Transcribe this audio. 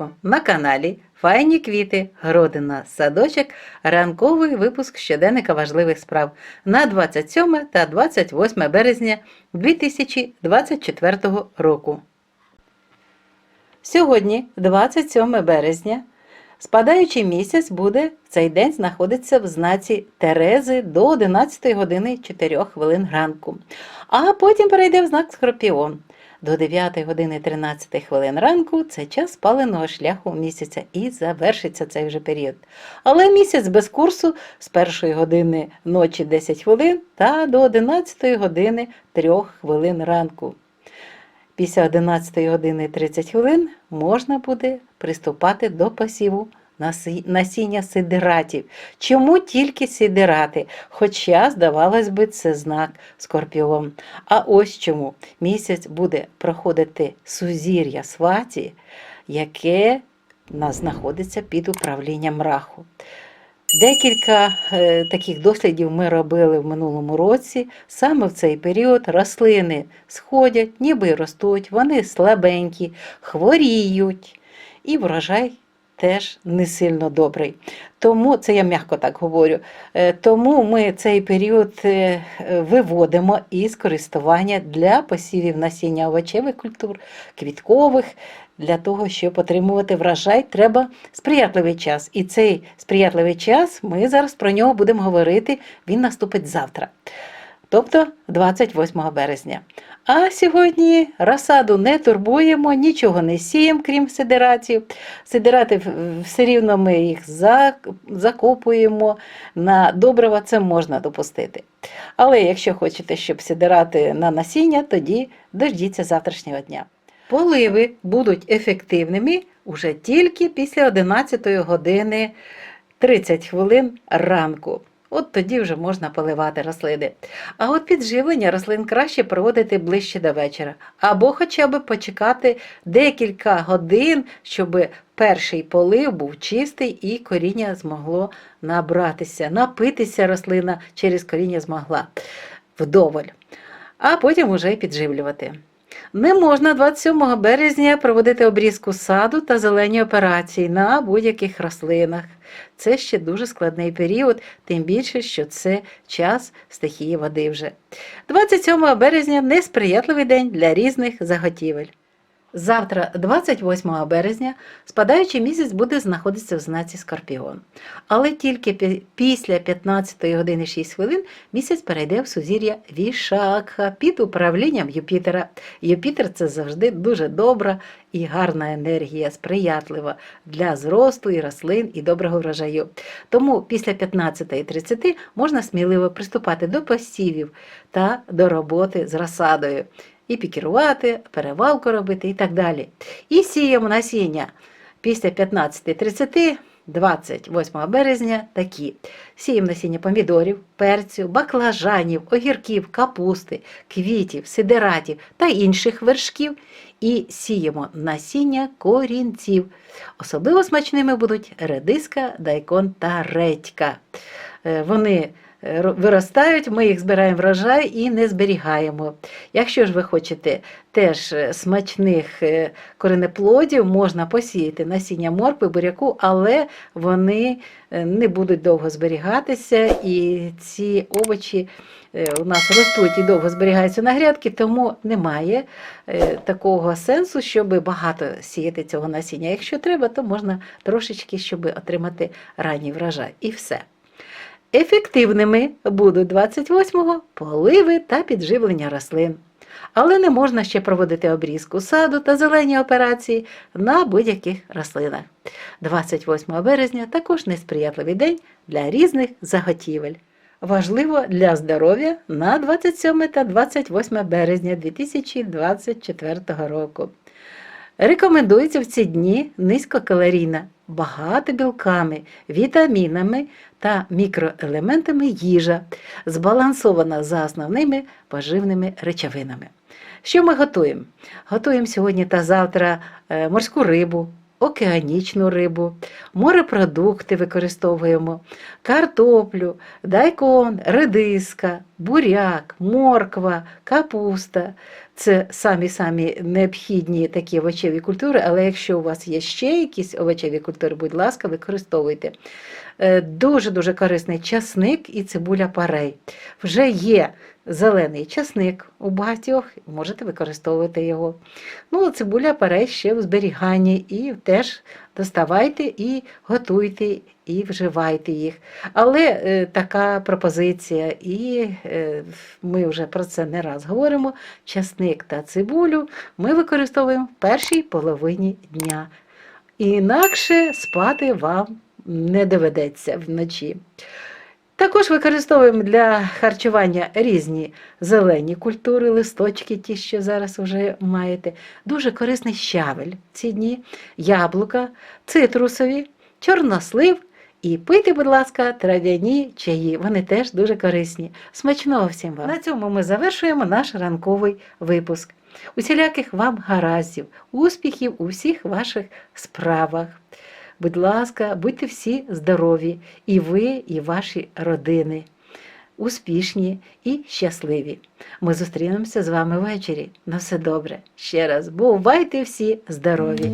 ранку! На каналі Файні квіти, Гродина, садочок, ранковий випуск щоденника важливих справ на 27 та 28 березня 2024 року. Сьогодні, 27 березня, спадаючий місяць буде в цей день знаходиться в знаці Терези до 11 години 4 хвилин ранку, а потім перейде в знак Скорпіон. До 9 години 13 хвилин ранку це час спаленого шляху місяця і завершиться цей вже період. Але місяць без курсу з 1 години ночі 10 хвилин та до 11 години 3 хвилин ранку. Після 11 години 30 хвилин можна буде приступати до посіву насіння сидератів. Чому тільки сидерати? Хоча, здавалось би, це знак скорпіон. А ось чому місяць буде проходити сузір'я сваті, яке знаходиться під управлінням раху. Декілька е, таких дослідів ми робили в минулому році. Саме в цей період рослини сходять, ніби ростуть, вони слабенькі, хворіють, і врожай теж не сильно добрий. Тому це я м'яко так говорю. Е, Тому ми цей період е, виводимо із користування для посівів насіння овочевих культур, квіткових. Для того, щоб отримувати врожай, треба сприятливий час. І цей сприятливий час ми зараз про нього будемо говорити. Він наступить завтра, тобто 28 березня. А сьогодні розсаду не турбуємо, нічого не сіємо, крім сидератів. Сидерати все рівно ми їх зак- закопуємо. На добрива це можна допустити. Але якщо хочете, щоб сидирати на насіння, тоді дождіться завтрашнього дня. Поливи будуть ефективними уже тільки після 11 години 30 хвилин ранку. От тоді вже можна поливати рослини. А от підживлення рослин краще проводити ближче до вечора, або хоча б почекати декілька годин, щоб перший полив був чистий і коріння змогло набратися, напитися рослина через коріння змогла вдоволь, а потім уже підживлювати. Не можна 27 березня проводити обрізку саду та зелені операції на будь-яких рослинах. Це ще дуже складний період, тим більше, що це час стихії води вже. 27 березня несприятливий день для різних заготівель. Завтра, 28 березня, спадаючий місяць буде знаходитися в знаці Скорпіон. Але тільки після 15 години 6 хвилин місяць перейде в сузір'я Вішакха під управлінням Юпітера. Юпітер це завжди дуже добра і гарна енергія, сприятлива для зросту і рослин і доброго врожаю. Тому після 15.30 можна сміливо приступати до посівів та до роботи з розсадою. І пікірувати, перевалку робити і так далі. І сіємо насіння після 15.30 28 березня такі. Сіємо насіння помідорів, перцю, баклажанів, огірків, капусти, квітів, сидератів та інших вершків. І сіємо насіння корінців. Особливо смачними будуть редиска, дайкон та редька. Е, Вони е, виростають, ми їх збираємо врожай і не зберігаємо. Якщо ж ви хочете теж е, смачних коренеплодів, можна посіяти насіння моркви, буряку, але вони не будуть довго зберігатися, і ці овочі у нас ростуть і довго зберігаються на грядки, тому немає такого сенсу, щоб багато сіяти цього насіння. Якщо треба, то можна трошечки, щоб отримати ранній врожай. І все. Ефективними будуть 28-го поливи та підживлення рослин. Але не можна ще проводити обрізку саду та зелені операції на будь-яких рослинах. 28 березня також несприятливий день для різних заготівель. Важливо для здоров'я на 27 та 28 березня 2024 року. Рекомендується в ці дні низькокалорійна, багата білками, вітамінами та мікроелементами їжа, збалансована за основними поживними речовинами. Що ми готуємо? Готуємо сьогодні та завтра е, морську рибу, океанічну рибу, морепродукти використовуємо, картоплю, дайкон, редиска, буряк, морква, капуста. Це самі-самі необхідні такі овочеві культури, але якщо у вас є ще якісь овочеві культури, будь ласка, використовуйте. Дуже-дуже корисний часник і цибуля парей. Вже є зелений часник у багатьох, можете використовувати його. Ну, цибуля парей ще в зберіганні і теж доставайте і готуйте, і вживайте їх. Але е, така пропозиція, і е, ми вже про це не раз говоримо. Часник та цибулю ми використовуємо в першій половині дня. Інакше спати вам не доведеться вночі. Також використовуємо для харчування різні зелені культури, листочки, ті, що зараз вже маєте. Дуже корисний щавель ці дні, яблука, цитрусові, чорнослив. І пийте, будь ласка, трав'яні чаї. Вони теж дуже корисні. Смачного всім вам! На цьому ми завершуємо наш ранковий випуск. Усіляких вам гараздів, успіхів у всіх ваших справах. Будь ласка, будьте всі здорові, і ви, і ваші родини. Успішні і щасливі. Ми зустрінемося з вами ввечері. На все добре. Ще раз бувайте всі здорові!